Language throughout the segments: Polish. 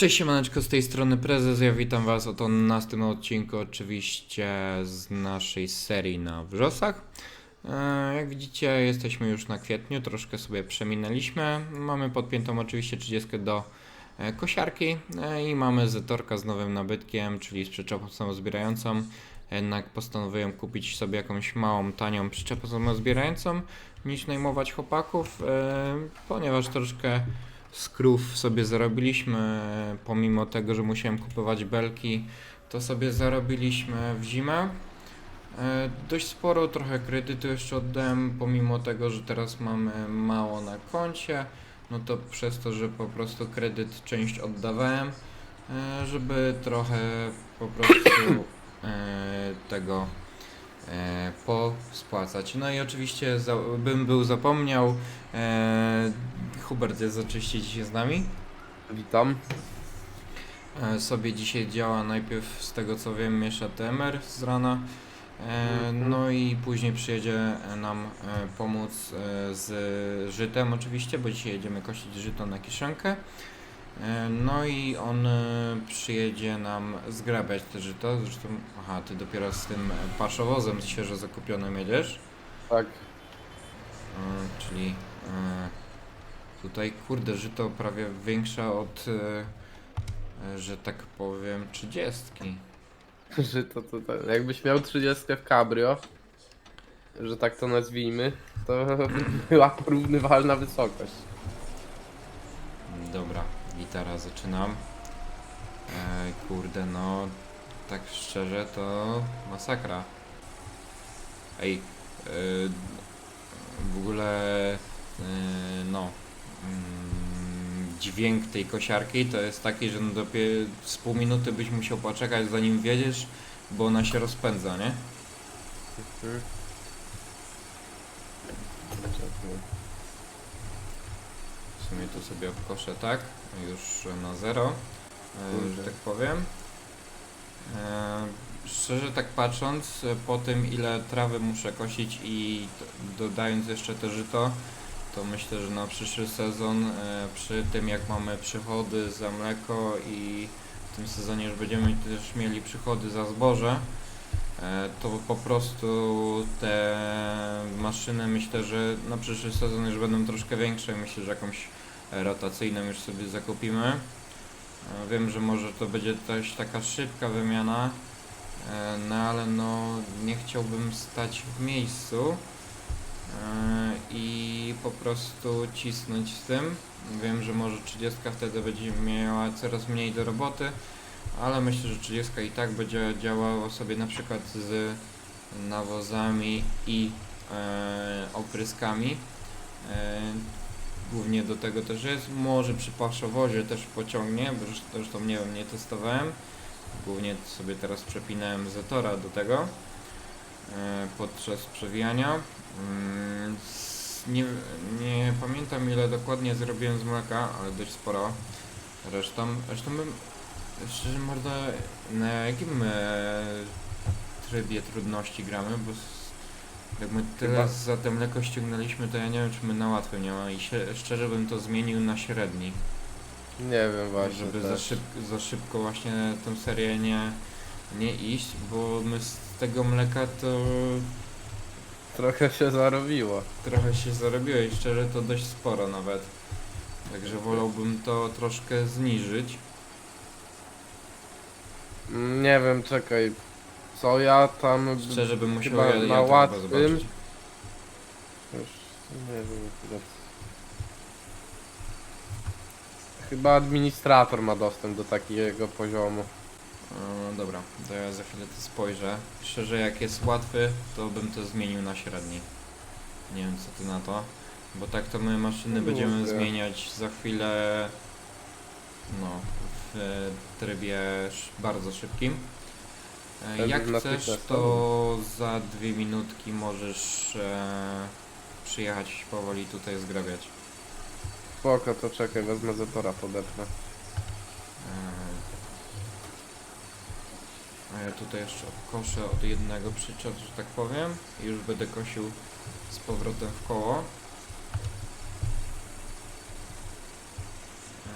Cześć siemaneczko, z tej strony Prezes, ja witam was oto na tym odcinku oczywiście z naszej serii na wrzosach. E, Jak widzicie jesteśmy już na kwietniu, troszkę sobie przeminęliśmy. Mamy podpiętą oczywiście 30 do e, kosiarki e, i mamy Zetorka z nowym nabytkiem, czyli z przyczepą samozbierającą. Jednak postanowiłem kupić sobie jakąś małą, tanią przyczepę samozbierającą niż najmować chłopaków, ponieważ troszkę skrów sobie zarobiliśmy, pomimo tego, że musiałem kupować belki, to sobie zarobiliśmy w zimę. E, Dość sporo, trochę kredytu jeszcze oddałem, pomimo tego, że teraz mamy mało na koncie, no to przez to, że po prostu kredyt część oddawałem, e, żeby trochę po prostu e, tego pospłacać. No i oczywiście bym był zapomniał, Hubert jest oczywiście dzisiaj z nami. Witam. E, sobie dzisiaj działa najpierw z tego co wiem miesza TMR z rana. E, Mhm. no i później przyjedzie nam e, pomóc e, z żytem oczywiście, bo dzisiaj jedziemy kosić żyto na kiszonkę. E, no i on e, przyjedzie nam zgrabiać te żyto. Zresztą, aha, ty dopiero z tym paszowozem świeżo zakupionym jedziesz. Tak. E, czyli e, tutaj kurde żyto prawie większa od e, że tak powiem trzydziestki. Że to, to, to, jakbyś miał 30 w cabrio, że tak to nazwijmy, to była porównywalna wysokość. Dobra, gitara zaczynam. E, kurde no tak szczerze to masakra. Ej, e, w ogóle e, no dźwięk tej kosiarki to jest taki, że no dopiero z pół minuty byś musiał poczekać zanim wiedziesz, bo ona się rozpędza, nie? Mhm. W sumie tu sobie obkoszę tak, już na zero, e, że Kurde. tak powiem. E, szczerze tak patrząc, po tym ile trawy muszę kosić i dodając jeszcze te żyto, to myślę, że na przyszły sezon, e, przy tym jak mamy przychody za mleko i w tym sezonie już będziemy też mieli przychody za zboże, e, to po prostu te maszyny myślę, że na przyszły sezon już będą troszkę większe. Myślę, że jakąś rotacyjną już sobie zakupimy. E, Wiem, że może to będzie też taka szybka wymiana, no ale no nie chciałbym stać w miejscu i po prostu cisnąć z tym. Wiem, że może 30 wtedy będzie miała coraz mniej do roboty, ale myślę, że 30 i tak będzie działała sobie na przykład z nawozami i e, opryskami. E, głównie do tego też jest. Może przy paszowozie też pociągnie, bo zresztą- zresztą nie wiem, nie testowałem. Głównie sobie teraz przepinałem Zetora do tego e, podczas przewijania. Mm, Nie, nie pamiętam ile dokładnie zrobiłem z mleka, ale dość sporo. Resztą, zresztą bym szczerze mordo, na jakim e, trybie trudności gramy, bo jak my tyle Chyba- za te mleko ściągnęliśmy, to ja nie wiem czy my na łatwo nie ma i się, szczerze bym to zmienił na średni, Nie wiem właśnie. żeby za, też. szyb, za szybko właśnie tę serię nie, nie iść, bo my z tego mleka to Trochę się zarobiło. trochę się zarobiło i szczerze to dość sporo nawet. Także wolałbym to troszkę zniżyć. Mm, Nie wiem, czekaj. Co ja tam... Szczerze bym musiał Chyba ja, ja na to chyba łatwym. zobaczyć. Już nie wiem. ile- Chyba administrator ma dostęp do takiego poziomu. E, dobra, to ja za chwilę to spojrzę. Szczerze, jak jest łatwy, to bym to zmienił na średni. Nie wiem, co ty na to. Bo tak to my maszyny No będziemy zmieniać za chwilę. No, w e, trybie sz- bardzo szybkim. E, Jak na chcesz, to za dwie minutki możesz e, przyjechać powoli tutaj zgrabiać. Spoko, to czekaj, wezmę Zetora, podepnę. Ja tutaj jeszcze koszę od jednego przyczep, że tak powiem. I już będę kosił z powrotem w koło.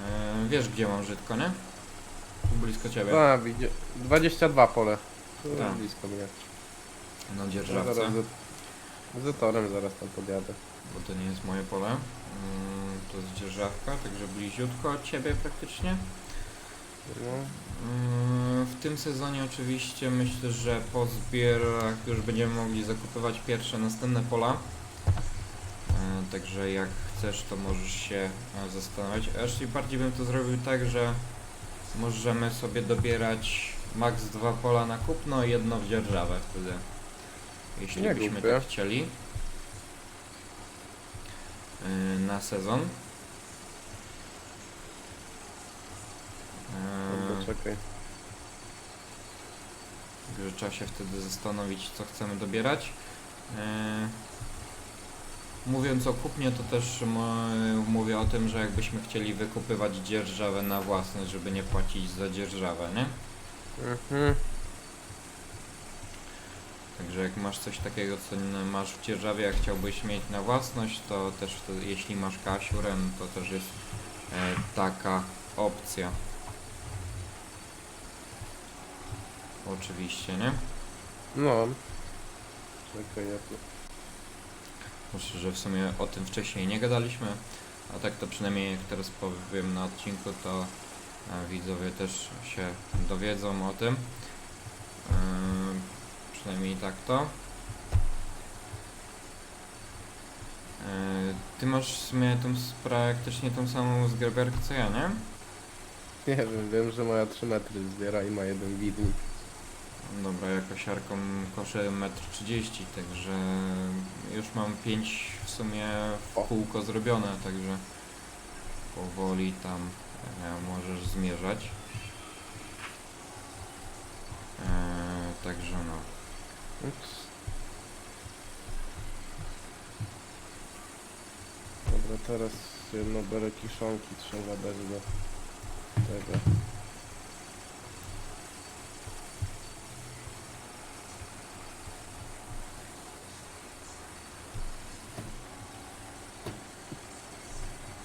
E, wiesz gdzie mam żytko, nie? blisko ciebie. A, widzie. 22 pole. To Tak. blisko mnie. Na dzierżawce, zaraz z, z torem zaraz tam podjadę. bo to nie jest moje pole. Mm, To jest dzierżawka, także bliziutko od ciebie praktycznie. No. Mm, W tym sezonie oczywiście myślę, że po zbierach już będziemy mogli zakupywać pierwsze następne pola. E, Także jak chcesz, to możesz się e, zastanawiać. Raczej bardziej bym to zrobił tak, że możemy sobie dobierać max dwa pola na kupno i jedno w dzierżawę wtedy. Jeśli Nie byśmy głupie. tak chcieli. E, Na sezon. Czekaj. Także trzeba się wtedy zastanowić, co chcemy dobierać. E, Mówiąc o kupnie, to też mówię o tym, że jakbyśmy chcieli wykupywać dzierżawę na własność, żeby nie płacić za dzierżawę, nie? Mhm. Także jak masz coś takiego, co masz w dzierżawie, jak chciałbyś mieć na własność, to też wtedy, jeśli masz kasiurę, no to też jest e, taka opcja. Oczywiście, nie? No. Czekaj, ja tu. Myślę, że w sumie o tym wcześniej nie gadaliśmy, a tak to przynajmniej jak teraz powiem na odcinku, to e, widzowie też się dowiedzą o tym. Yy, przynajmniej tak to. Yy, ty masz w sumie tą praktycznie tą samą zgrabiarkę co ja, nie? Nie wiem, wiem, że moja 3 metry zbiera i ma jeden widnik. Dobra, ja kosiarką koszę 1,30 m, także już mam 5 w sumie w kółko zrobione, także powoli tam e, możesz zmierzać. E, także no. Ups. Dobra, teraz jedno bele kiszonki trzeba dać do tego.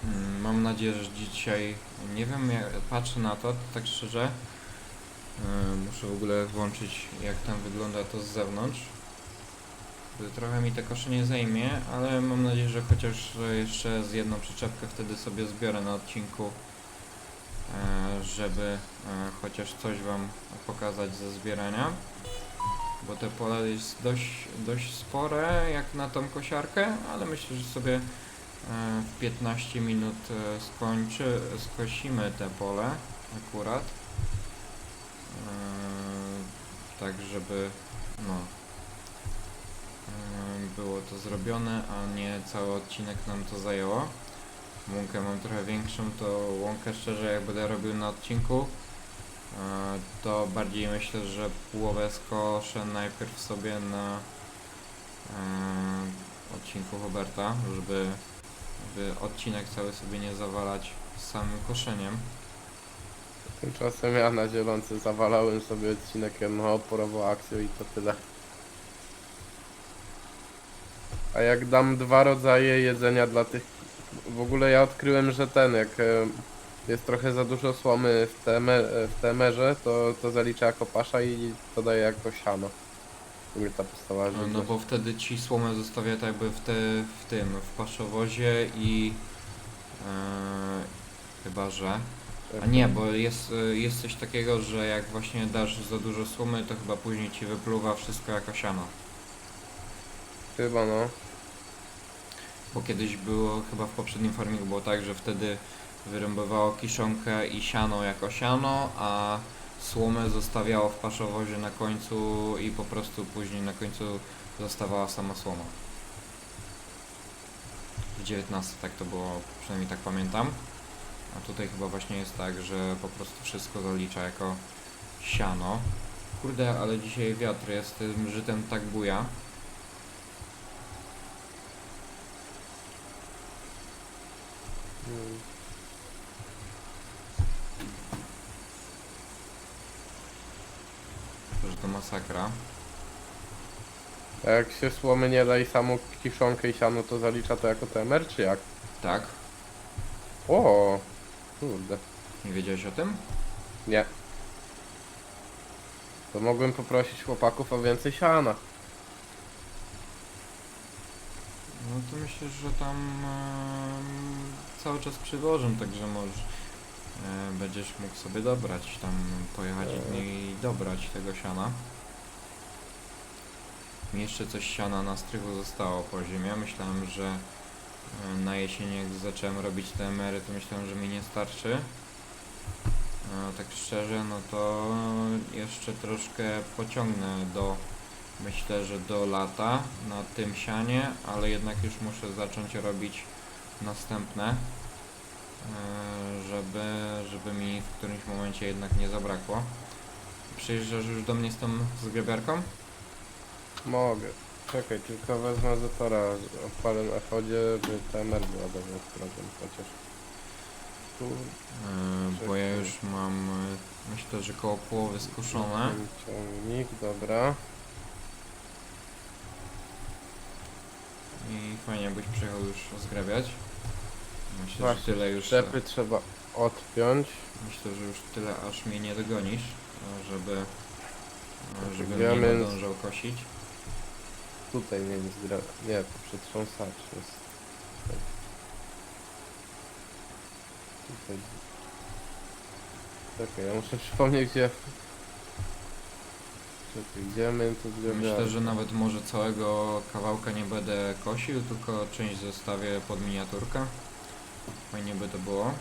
Mm, Mam nadzieję, że dzisiaj, nie wiem, jak patrzę na to, tak szczerze, e, muszę w ogóle włączyć jak tam wygląda to z zewnątrz. Trochę mi te kosze nie zajmie, ale mam nadzieję, że chociaż jeszcze z jedną przyczepkę wtedy sobie zbiorę na odcinku, e, żeby e, chociaż coś Wam pokazać ze zbierania. Bo te pole jest dość, dość spore jak na tą kosiarkę, ale myślę, że sobie w 15 minut e, skończy, skosimy te pole akurat. E, Tak, żeby no e, było to zrobione, a nie cały odcinek nam to zajęło. Łąkę mam trochę większą, to łąkę szczerze jak będę robił na odcinku, e, to bardziej myślę, że połowę skoszę najpierw sobie na e, odcinku Huberta, żeby, żeby odcinek cały sobie nie zawalać samym koszeniem. Tymczasem ja na zielonce zawalałem sobie odcinek jednooporową akcją i to tyle. A jak dam dwa rodzaje jedzenia dla tych... W ogóle ja odkryłem, że ten, jak e, jest trochę za dużo słomy w, teme, w temerze, to, to zalicza jako pasza i to daje jako siano. Ta podstawa No, no bo wtedy ci słomę zostawia tak jakby w, te, w tym, w paszowozie i e, chyba, że A nie, bo jest, y, jest coś takiego, że jak właśnie dasz za dużo słomy, to chyba później ci wypluwa wszystko jako siano. Chyba no. Bo kiedyś było, chyba w poprzednim farmingu było tak, że wtedy wyrąbywało kiszonkę i siano jako siano, a słomę zostawiało w paszowozie na końcu i po prostu później na końcu zostawała sama słoma. W 19 tak to było, przynajmniej tak pamiętam. A tutaj chyba właśnie jest tak, że po prostu wszystko zalicza jako siano. Kurde, ale dzisiaj wiatr jest tym żytem tak buja. Mm. że to masakra. A jak się słomy nie da i samą kiszonkę i siano, to zalicza to jako temer, czy jak? Tak? O, kurde. Nie wiedziałeś o tym? Nie. To mogłem poprosić chłopaków o więcej siana. No to myślę, że tam em, cały czas przywożą, także możesz będziesz mógł sobie dobrać tam, pojechać i dobrać tego siana. Mi jeszcze coś siana na strychu zostało po zimie. Myślałem, że e, na jesień jak zacząłem robić te emery, to myślałem, że mi nie starczy. A tak szczerze, no to jeszcze troszkę pociągnę do Myślę, że do lata na tym sianie, ale jednak już muszę zacząć robić następne, e, żeby, żeby mi w którymś momencie jednak nie zabrakło. Przyjeżdżasz już do mnie z tą zgrabiarką? Mogę. Czekaj, tylko wezmę Zetora, odpalę na chodzie, by ta energia ładował sprawdzam chociaż. Tu E, bo ja już mam, e, myślę, że koło połowy skuszone. ciągnik, dobra. I fajnie jakbyś przyjechał już zgrabiać. Myślę, że Właśnie, tyle już, Szczepy trzeba odpiąć. myślę, że już tyle aż mnie nie dogonisz, e, żeby, e, żeby Ja mnie więc- nadążał kosić. Tutaj nie jest gra... Nie, to przetrząsacz jest. Tutaj. Tutaj. Czekaj, ja muszę przypomnieć gdzie... Czekaj, gdzie my tu Myślę, że nawet może całego kawałka nie będę kosił, tylko część zostawię pod miniaturkę. Fajnie by to było.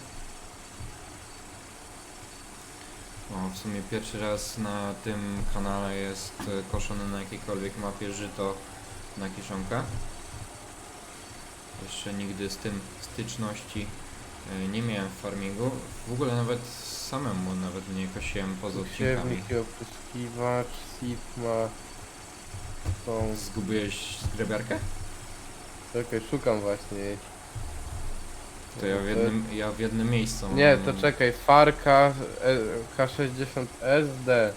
O, w sumie pierwszy raz na tym kanale jest e, koszone na jakiejkolwiek mapie żyto na kiszonkę. Jeszcze nigdy z tym styczności e, nie miałem w farmingu. W ogóle nawet samemu nawet nie kosiłem poza odcinkami. Siewnik i opryskiwacz. Tą... Zgubiłeś? Czekaj, szukam właśnie jej. To ja w jednym, ja w jednym miejscu. Nie, mam- to czekaj, Farka e, K60 SD.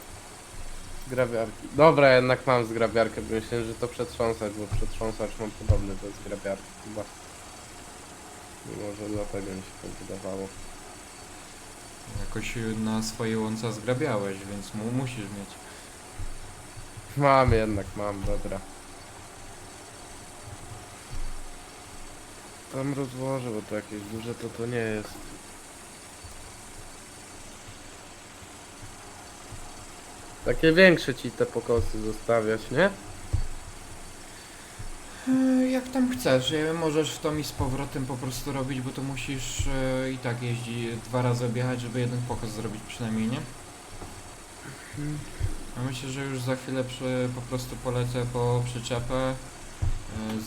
Zgrabiarki. Dobra, jednak mam zgrabiarkę, bo myślałem, że to przetrząsacz, bo przetrząsacz mam podobny do zgrabiarki chyba. I może dlatego mi się tak wydawało. Jakoś na swoje łąca zgrabiałeś, więc mu musisz mieć. Mam jednak, mam, dobra. Tam rozłożę, bo to jakieś duże to to nie jest. Takie większe ci te pokosy zostawiać, nie? E, Jak tam chcesz, e, możesz w to mi z powrotem po prostu robić, bo to musisz e, i tak jeździć dwa razy objechać, żeby jeden pokaz zrobić przynajmniej, nie? A myślę, że już za chwilę przy, po prostu polecę po przyczepę,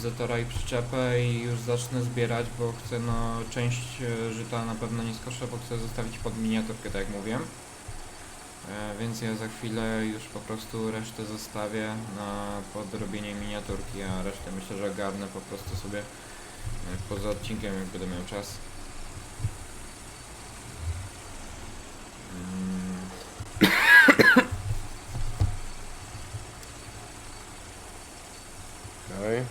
Zetora i przyczepę i już zacznę zbierać, bo chcę no część e, żyta na pewno nie skoszę, bo chcę zostawić pod miniaturkę, tak jak mówiłem. E, Więc ja za chwilę już po prostu resztę zostawię na podrobienie miniaturki, a resztę myślę, że ogarnę po prostu sobie e, poza odcinkiem, jak będę miał czas. Mm, Okej.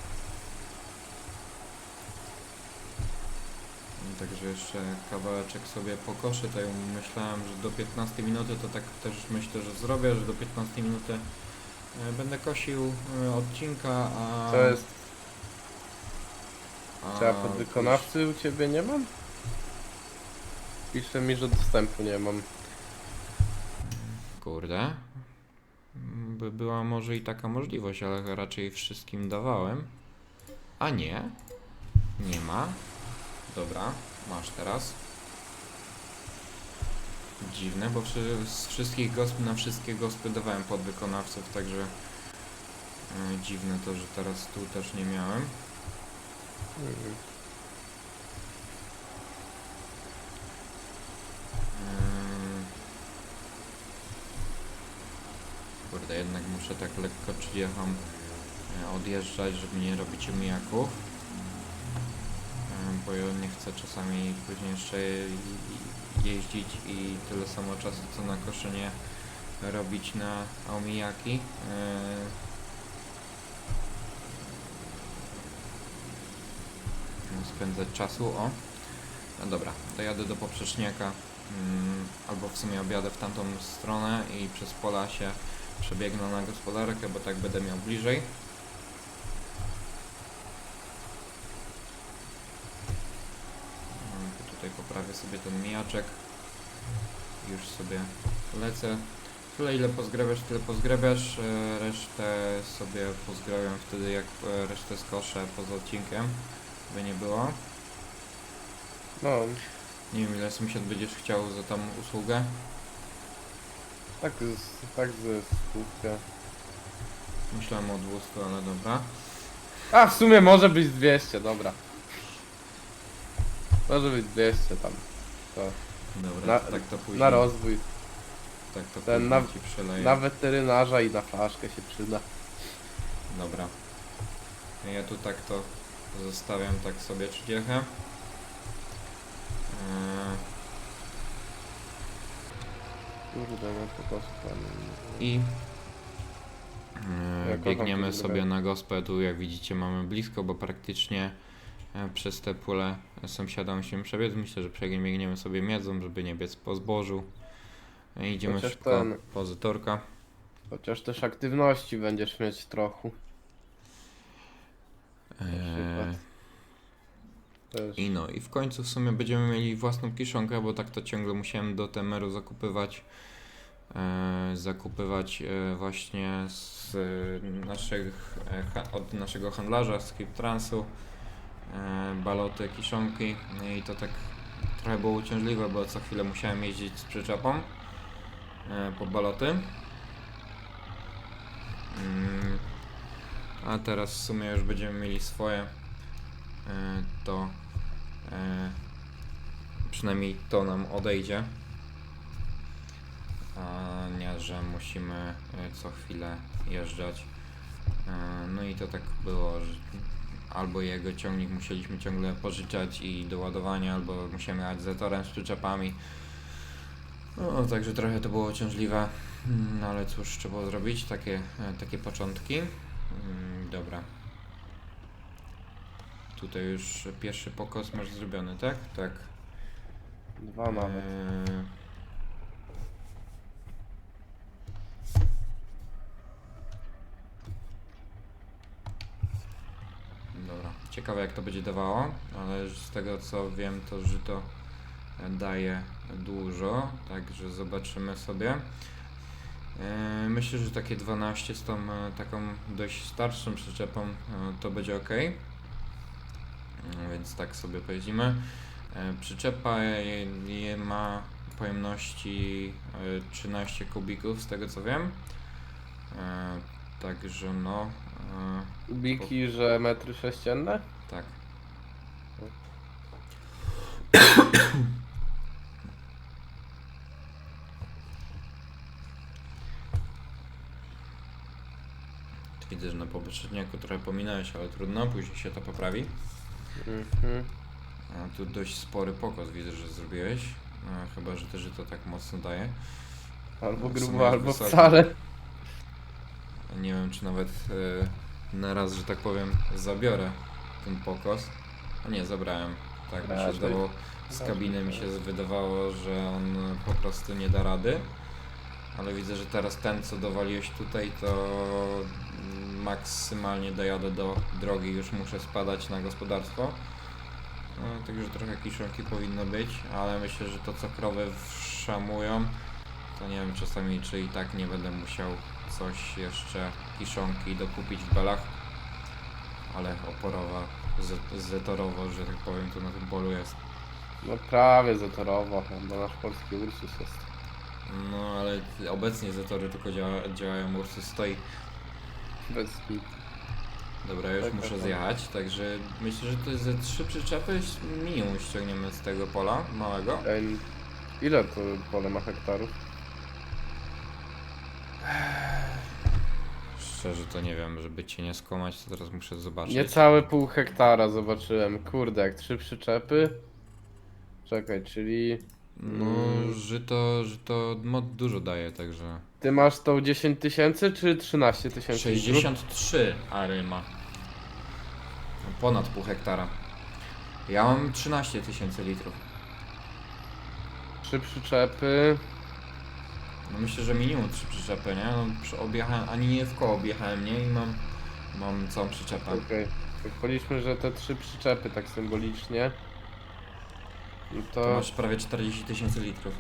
i Także jeszcze kawałeczek sobie pokoszę, to ja myślałem, że do 15 minuty to tak też myślę, że zrobię, że do 15 minuty e, będę kosił e, odcinka, a... To jest, a czy ja podwykonawcy u ciebie nie mam? Pisze mi, że dostępu nie mam. Kurde. By była może i taka możliwość, ale raczej wszystkim dawałem. A nie. Nie ma. Dobra, masz teraz. Dziwne, bo przy, z wszystkich gosp na wszystkie gospy dawałem podwykonawców, także e, dziwne to, że teraz tu też nie miałem. Mhm. Kurde, jednak muszę tak lekko przyjecham e, odjeżdżać, żeby nie robić omijaków. Bo ja nie chcę czasami później jeszcze je- jeździć i tyle samo czasu co na koszenie robić na omijaki. Yy, spędzać czasu, o. No dobra, to jadę do poprzeczniaka, mm, albo w sumie objadę w tamtą stronę i przez pola się przebiegnę na gospodarkę, bo tak będę miał bliżej. Mm, to Poprawię sobie ten mijaczek. Już sobie lecę. Tyle ile pozgrabiasz, tyle pozgrabiasz. e, Resztę sobie pozgrabiam wtedy jak e, resztę skoszę poza odcinkiem. By nie było. No, Nie wiem ile sąsiad będziesz chciał za tą usługę. tak z, tak ze stówkę. Myślałem o 200, ale dobra. A w sumie może być 200, dobra. Może być 200 tam. To Dobra, Na- tak to później. na rozwój. Tak to ten później na- ci przeleję. Na weterynarza i na flaszkę się przyda. Dobra. Ja tu tak to zostawiam tak sobie 30. Eee, Kurde, no po prostu tam. I e, Jak biegniemy sobie na gospę. Tu jak widzicie mamy blisko, bo praktycznie przez te pole sąsiada musimy przebiec. Myślę, że przebiegniemy sobie miedzą, żeby nie biec po zbożu. E, Idziemy Chociaż szybko ten- po Zytorka. Chociaż też aktywności będziesz mieć trochę. E, przykład. Też. I no, i w końcu w sumie będziemy mieli własną kiszonkę, bo tak to ciągle musiałem do Temeru zakupywać. E, zakupywać e, właśnie z e, naszych, e, ha, od naszego handlarza z Transu e, baloty, kiszonki No i to tak trochę było uciążliwe, bo co chwilę musiałem jeździć z przyczepą e, po baloty. Mm, a teraz w sumie już będziemy mieli swoje e, to e, przynajmniej to nam odejdzie. A nie, że musimy e, co chwilę jeżdżać. E, No i to tak było, że albo jego ciągnik musieliśmy ciągle pożyczać i do ładowania, albo musiałem jechać z zatorem, z przyczepami. No, także trochę to było ciążliwe, no ale cóż trzeba było zrobić, takie, e, takie początki. Mm, Dobra. Tutaj już pierwszy pokos masz zrobiony, tak? Tak. Dwa nawet. Eee, Dobra, ciekawe jak to będzie dawało, ale z tego co wiem to, że to daje dużo, także zobaczymy sobie. Eee, Myślę, że takie 12 z tą e, taką dość starszą przyczepą e, to będzie ok. Więc tak sobie pojedziemy. E, Przyczepa je ma pojemności e, 13 kubików z tego co wiem. E, Także no, e, Kubiki, że metry sześcienne? tak. Widzę, że na poprzedniaku trochę pominąłeś, ale trudno, później się to poprawi. Mhm. A tu dość spory pokos widzę, że zrobiłeś. A, chyba, że też to tak mocno daje. Albo grubo, albo wysoko. wcale. Nie wiem, czy nawet e, na raz, że tak powiem, zabiorę ten pokos. A nie, zabrałem. Tak mi się Raczej. zdawało. Z kabiny mi się wydawało, że on po prostu nie da rady. Ale widzę, że teraz ten, co dowaliłeś tutaj, to maksymalnie dojadę do drogi. Już muszę spadać na gospodarstwo. No, także trochę kiszonki powinno być, ale myślę, że to co krowy wszamują, to nie wiem czasami czy i tak nie będę musiał coś jeszcze kiszonki dokupić w belach. Ale oporowa, zetorowo, że tak powiem, tu na tym polu jest. No prawie zatorowo, bo nasz polski Ursus jest. No ale obecnie zetory tylko działa, działają, Ursus stoi. Bez nic. Dobra, już Tak, muszę tak, zjechać, także myślę, że to jest ze trzy przyczepy minimum ściągniemy z tego pola małego. Ile to pole ma hektarów? Szczerze to nie wiem, żeby cię nie skłamać, to teraz muszę zobaczyć. Niecałe pół hektara zobaczyłem. Kurde, jak trzy przyczepy. Czekaj, czyli No, Mm. żyto, żyto mo- dużo daje, także... ty masz tą 10 tysięcy czy 13 tysięcy? litrów? 63 ary ma. Ponad pół hektara. Ja mam 13 tysięcy litrów. Trzy przyczepy. No myślę, że minimum trzy przyczepy, nie? No, objechałem, ani nie w koło objechałem, nie? I mam, mam całą przyczepę. Okej. Jak policzmy, że te trzy przyczepy tak symbolicznie. No To to. masz prawie 40 tysięcy litrów.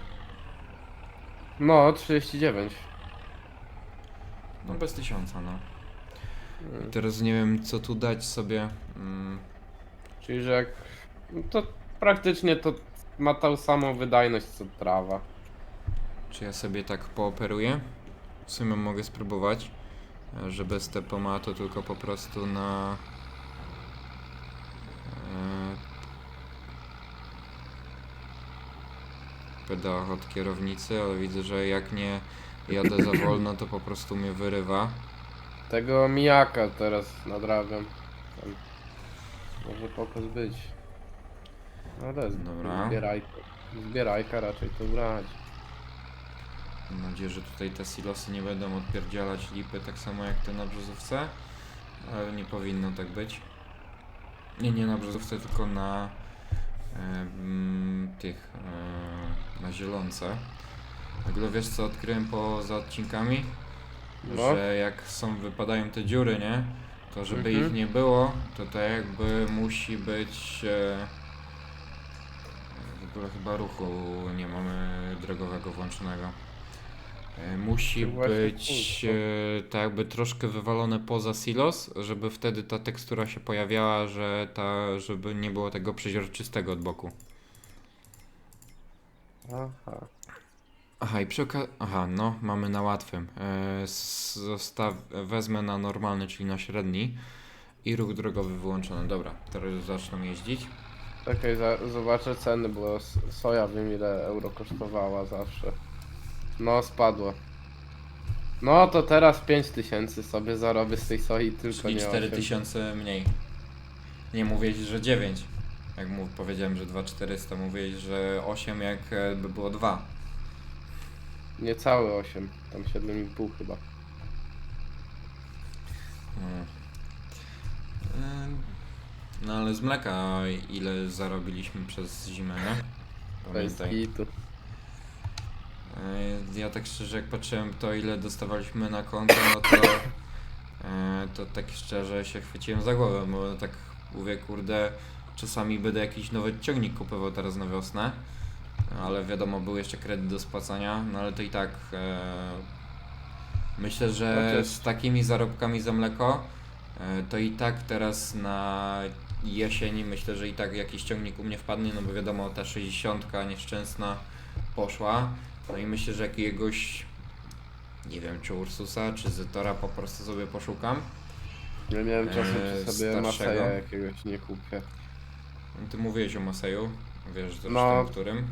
No, 39. No bez tysiąca, no. Mm. Teraz nie wiem, co tu dać sobie. Mm, Czyli, że jak. No to praktycznie to ma tą samą wydajność co trawa. Czy ja sobie tak pooperuję? W sumie mogę spróbować, że bez tepomatu, tylko po prostu na... e, pedałach od kierownicy, ale widzę, że jak nie jadę za wolno, to po prostu mnie wyrywa. Tego mijaka teraz nadrabiam. Tam. Może pokaz być. Ale z- Dobra. zbierajka. Zbierajka raczej to brać. Mam nadzieję, że tutaj te silosy nie będą odpierdzielać lipy tak samo jak te na brzozówce, ale nie powinno tak być. Nie, nie na brzozówce, tylko na e, mm, tych, e, na zielonce. W ogóle wiesz co odkryłem poza odcinkami? No. Że jak są, wypadają te dziury, nie? To żeby Mhm. ich nie było, to tak jakby musi być... E, w ogóle chyba ruchu nie mamy drogowego włączonego. E, Musi Właśnie być kurczę. e, tak jakby troszkę wywalone poza silos, żeby wtedy ta tekstura się pojawiała, że ta, żeby nie było tego przeźroczystego od boku. Aha. Aha, i przy. Aha, no, mamy na łatwym. E, s- zostaw... Wezmę na normalny, czyli na średni. I ruch drogowy wyłączony. Dobra, teraz zaczną jeździć. Czekaj, za, zobaczę ceny, bo s- soja wiem ile euro kosztowała zawsze. No, spadło. No to teraz 5000 sobie zarobię z tej soi, tylko Czyli nie 4000 mniej. Nie mówiłeś, że 9. Jak mu powiedziałem, że 2400, mówiłeś, że 8 jak e, by było 2. 8. Niecałe 8, tam 7,5 chyba. Mm. Ym, No ale z mleka ile zarobiliśmy przez zimę, nie? Bez Pamiętaj. kitu. E, Ja tak szczerze jak patrzyłem to ile dostawaliśmy na konto, no to e, to tak szczerze się chwyciłem za głowę, bo tak mówię kurde czasami będę jakiś nowy ciągnik kupował teraz na wiosnę, ale wiadomo był jeszcze kredyt do spłacania, no ale to i tak e, myślę, że Chociaż- z takimi zarobkami za mleko to i tak teraz na jesień myślę, że i tak jakiś ciągnik u mnie wpadnie, no bo wiadomo ta 60 nieszczęsna poszła. No i myślę, że jakiegoś, nie wiem, czy Ursusa, czy Zytora po prostu sobie poszukam. Nie miałem czasu, Eee, czy sobie starszego. Maseja jakiegoś nie kupię. Ty mówiłeś o Maseju, wiesz zresztą No. którym.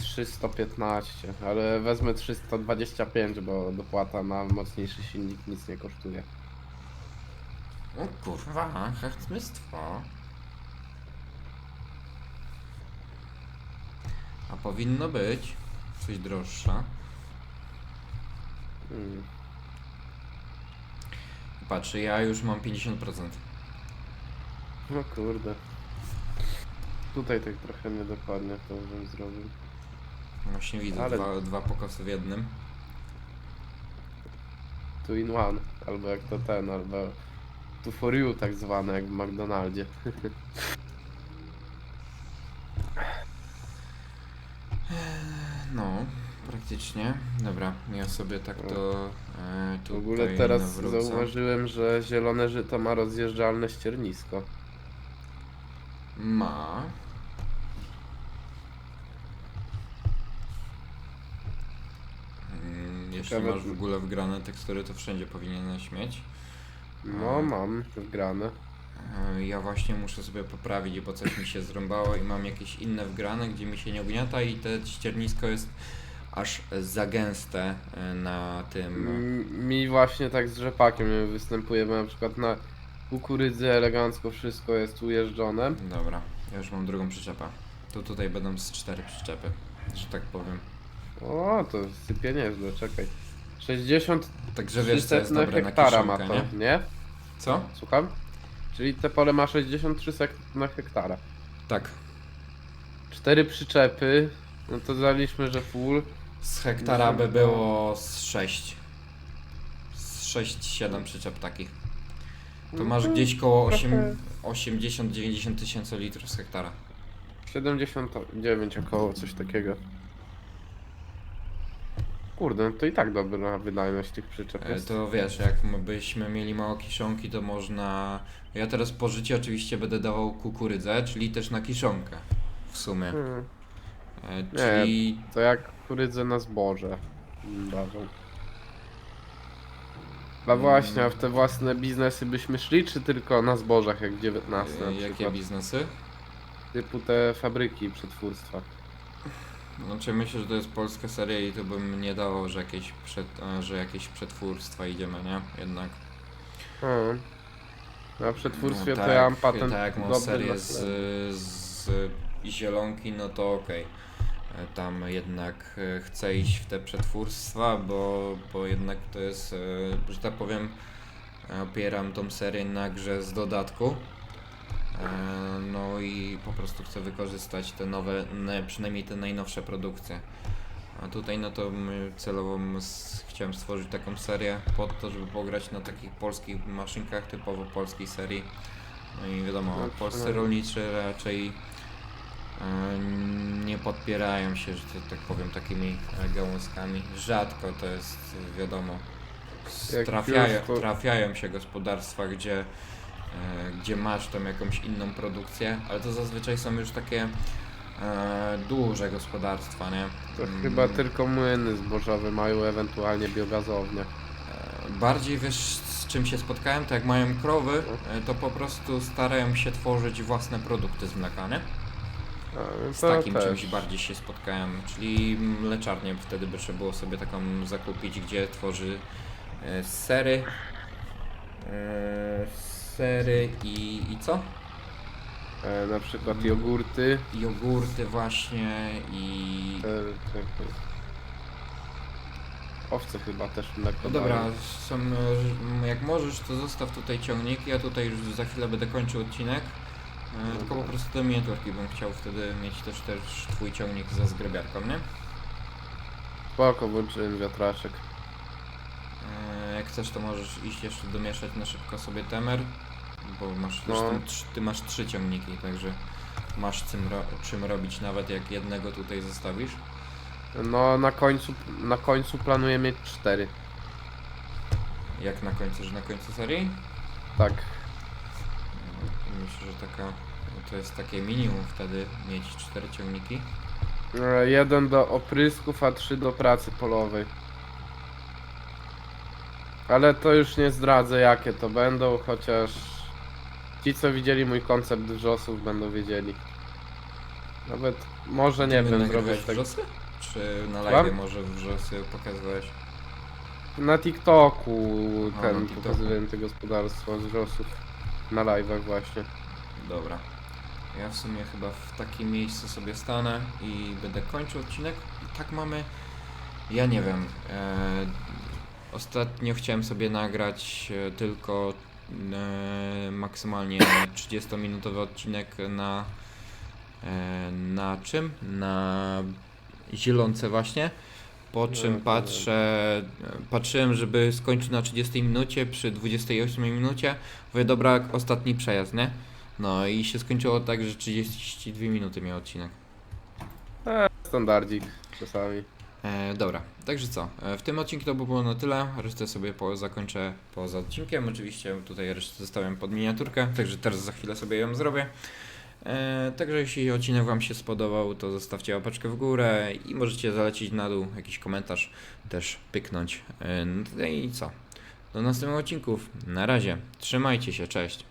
315, ale wezmę 325, bo dopłata na mocniejszy silnik nic nie kosztuje. O kurwa, harcmystwo. A powinno być coś droższa. Mm. Patrz, ja już mam 50%. No kurde. Tutaj tak trochę niedokładnie to bym zrobił. Właśnie widzę Ale- dwa, dwa w jednym. Two in one, albo jak to ten, albo two for you tak zwane, jak w McDonaldzie. No, praktycznie. Dobra, ja sobie tak to e, W tutaj ogóle teraz nawrócę. zauważyłem, że zielone żyto ma rozjeżdżalne ściernisko. Ma. Mm, Jeśli Ciekawe- masz w ogóle wgrane tekstury, to wszędzie powinieneś mieć. No, A. mam wgrane. E, Ja właśnie muszę sobie poprawić, bo coś mi się zrąbało i mam jakieś inne wgrane, gdzie mi się nie ugniata i te ściernisko jest aż za gęste e, na tym. M- Mi właśnie tak z rzepakiem nie występuje, bo na przykład na kukurydzy elegancko wszystko jest ujeżdżone. Dobra, ja już mam drugą przyczepę. To tutaj będą z cztery przyczepy, że tak powiem. O, to sypie nieźle, czekaj. 60 Także wiesz, co jest 300 dobre na hektara ma kiszonkę, to, nie? nie? Co? Słucham? Czyli te pole ma 63 sek na hektara. Tak. Cztery przyczepy, no to zaliczmy, że full. Z hektara by było z 6. Z 6-7 przyczep takich. To No masz gdzieś koło trochę- 80-90 tysięcy litrów z hektara. 79 około, coś takiego. Kurde, no to i tak dobra wydajność tych przyczep E, jest. To wiesz, jak m- byśmy mieli mało kiszonki, to można... Ja teraz po życiu oczywiście będę dawał kukurydzę, czyli też na kiszonkę. W sumie. Hmm, E, Czyli to jak kurydzę na zboże dawał. A właśnie, a w te własne biznesy byśmy szli, czy tylko na zbożach jak 19 na e, jakie przykład? biznesy? Typu te fabryki przetwórstwa. Znaczy myślę, że to jest polska seria i to bym nie dawał, że jakieś, przed, e, że jakieś przetwórstwa idziemy, nie? Jednak. Hmm. Na przetwórstwie No to tak, ja mam patent Tak, jak mam serię z, z zielonki, no to okej. E, Tam jednak e, chcę iść w te przetwórstwa, bo, bo jednak to jest, e, że tak powiem, e, opieram tą serię na grze z dodatku. No i po prostu chcę wykorzystać te nowe, przynajmniej te najnowsze produkcje. A tutaj no to celowo chciałem stworzyć taką serię pod to, żeby pograć na takich polskich maszynkach, typowo polskiej serii. No i wiadomo, No, polscy przynajmniej. rolniczy raczej nie podpierają się, że tak powiem, takimi gałązkami. Rzadko to jest, wiadomo, trafiają, trafiają się gospodarstwa, gdzie, e, gdzie masz tam jakąś inną produkcję, ale to zazwyczaj są już takie e, duże gospodarstwa, nie? To Mm, chyba tylko młyny zbożowe mają ewentualnie biogazownię. e, Bardziej wiesz z czym się spotkałem, to jak mają krowy, e, to po prostu starają się tworzyć własne produkty z mleka, nie? A, Z to takim też. czymś bardziej się spotkałem, czyli mleczarnię wtedy by trzeba było sobie taką zakupić, gdzie tworzy e, sery, e, sery i, i co? E, na przykład jogurty. Jogurty właśnie i... E, czekaj. Owce chyba też mleko No dobra, dają. są, e, jak możesz to zostaw tutaj ciągnik, ja tutaj już za chwilę będę kończył odcinek. E, Tylko po prostu te miniaturki bym chciał wtedy mieć też, też twój ciągnik ze zgrabiarką, nie? Spoko, włączyłem wiatraczek. E, Jak chcesz, to możesz iść jeszcze domieszać na szybko sobie temer, bo masz No. zresztą trz- ty masz trzy ciągniki, także masz czym, ro czym robić nawet jak jednego tutaj zostawisz. No na końcu, na końcu planuję mieć cztery. Jak na końcu, że na końcu serii? Tak. Myślę, że taka, to jest takie minimum wtedy mieć cztery ciągniki. E, jeden do oprysków, a trzy do pracy polowej. Ale to już nie zdradzę jakie to będą, chociaż ci co widzieli mój koncept wrzosów będą wiedzieli. Nawet może nie Ty wiem, nagrywałeś zrobić tak. wrzosy? Czy na Słucham? live może wrzosy pokazywałeś? Na TikToku A, ten TikToku. pokazywałem te gospodarstwo z wrzosów. Na live'ach właśnie. Dobra. Ja w sumie chyba w takim miejscu sobie stanę i będę kończył odcinek. I tak mamy. Ja nie wiem. E, ostatnio chciałem sobie nagrać e, tylko e, maksymalnie 30-minutowy odcinek na. E, na czym? Na zielonce właśnie. Po czym No, to patrzę, patrzyłem, żeby skończyć na 30 minucie, przy 28 minucie. Mówię, dobra, ostatni przejazd, nie? No i się skończyło tak, że 32 minuty miał odcinek. Standardzik czasami. E, dobra, także co? E, w tym odcinku to by było na tyle. Resztę sobie po, zakończę poza odcinkiem. Oczywiście tutaj resztę zostawiam pod miniaturkę, także teraz za chwilę sobie ją zrobię. E, także jeśli odcinek Wam się spodobał, to zostawcie łapeczkę w górę i możecie zalecić na dół jakiś komentarz, też pyknąć. E, no i co? Do następnych odcinków. Na razie. Trzymajcie się, cześć.